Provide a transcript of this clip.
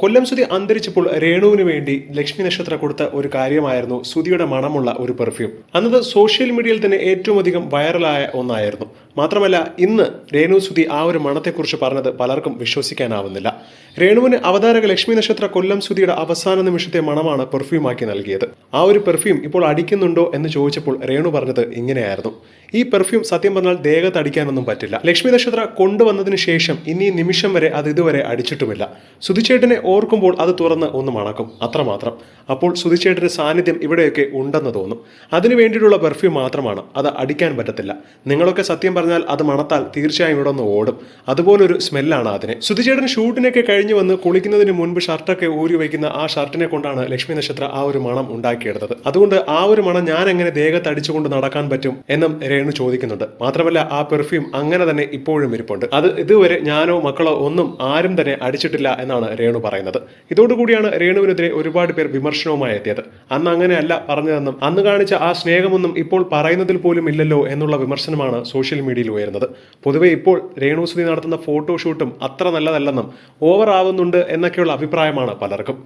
കൊല്ലം സുതി അന്തരിച്ചപ്പോൾ രേണുവിന് വേണ്ടി ലക്ഷ്മി നക്ഷത്ര കൊടുത്ത ഒരു കാര്യമായിരുന്നു സുതിയുടെ മണമുള്ള ഒരു പെർഫ്യൂം അന്നത് സോഷ്യൽ മീഡിയയിൽ തന്നെ ഏറ്റവും അധികം വൈറലായ ഒന്നായിരുന്നു. മാത്രമല്ല ഇന്ന് രേണു സുധി ആ ഒരു മണത്തെക്കുറിച്ച് പറഞ്ഞത് പലർക്കും വിശ്വസിക്കാനാവുന്നില്ല. രേണുവിന് അവതാരക ലക്ഷ്മി നക്ഷത്ര കൊല്ലം സുധിയുടെ അവസാന നിമിഷത്തെ മണമാണ് പെർഫ്യൂമാക്കി നൽകിയത്. ആ ഒരു പെർഫ്യൂം ഇപ്പോൾ അടിക്കുന്നുണ്ടോ എന്ന് ചോദിച്ചപ്പോൾ രേണു പറഞ്ഞത് ഇങ്ങനെയായിരുന്നു. ഈ പെർഫ്യൂം സത്യം പറഞ്ഞാൽ ദേഹത്ത് അടിക്കാനൊന്നും പറ്റില്ല. ലക്ഷ്മി നക്ഷത്ര കൊണ്ടുവന്നതിന് ശേഷം ഇനി നിമിഷം വരെ അത് ഇതുവരെ അടിച്ചിട്ടുമില്ല. സുധിച്ചേട്ടനെ ഓർക്കുമ്പോൾ അത് തുറന്ന് ഒന്ന് മണക്കും. അത്രമാത്രം. അപ്പോൾ സുധിച്ചേട്ടന്റെ സാന്നിധ്യം ഇവിടെയൊക്കെ ഉണ്ടെന്ന് തോന്നും. അതിനു വേണ്ടിയിട്ടുള്ള പെർഫ്യൂം മാത്രമാണ്. അത് അടിക്കാൻ പറ്റത്തില്ല. നിങ്ങളൊക്കെ സത്യം പറഞ്ഞാൽ അത് മണത്താൽ തീർച്ചയായും ഇവിടെ ഒന്ന് ഓടും. അതുപോലൊരു സ്മെല്ലാണ് അതിനെ. സുധിചേടൻ ഷൂട്ടിനൊക്കെ കഴിഞ്ഞ് വന്ന് കുളിക്കുന്നതിന് മുൻപ് ഷർട്ടൊക്കെ ഊരി വയ്ക്കുന്ന ആ ഷർട്ടിനെ കൊണ്ടാണ് ലക്ഷ്മി നക്ഷത്ര ആ ഒരു മണം ഉണ്ടാക്കിയെടുത്തത്. അതുകൊണ്ട് ആ ഒരു മണം ഞാൻ എങ്ങനെ ദേഹത്ത് അടിച്ചുകൊണ്ട് നടക്കാൻ പറ്റും എന്നും രേണു ചോദിക്കുന്നുണ്ട്. മാത്രമല്ല ആ പെർഫ്യൂം അങ്ങനെ തന്നെ ഇപ്പോഴും ഇരിപ്പുണ്ട്. അത് ഇതുവരെ ഞാനോ മക്കളോ ഒന്നും ആരും തന്നെ അടിച്ചിട്ടില്ല എന്നാണ് രേണു പറയുന്നത്. ഇതോടുകൂടിയാണ് രേണുവിനെതിരെ ഒരുപാട് പേർ വിമർശനവുമായി എത്തിയത്. അന്ന് അങ്ങനെയല്ല പറഞ്ഞതെന്നും അന്ന് കാണിച്ച ആ സ്നേഹമൊന്നും ഇപ്പോൾ പറയുന്നതിൽ പോലും ഇല്ലല്ലോ എന്നുള്ള വിമർശനമാണ് സോഷ്യൽ മീഡിയയിൽ ഉയരുന്നത്. പൊതുവെ ഇപ്പോൾ രേണു സുധി നടത്തുന്ന ഫോട്ടോഷൂട്ടും അത്ര നല്ലതല്ലെന്നും ഓവർ ആവുന്നുണ്ട് എന്നൊക്കെയുള്ള അഭിപ്രായമാണ് പലർക്കും.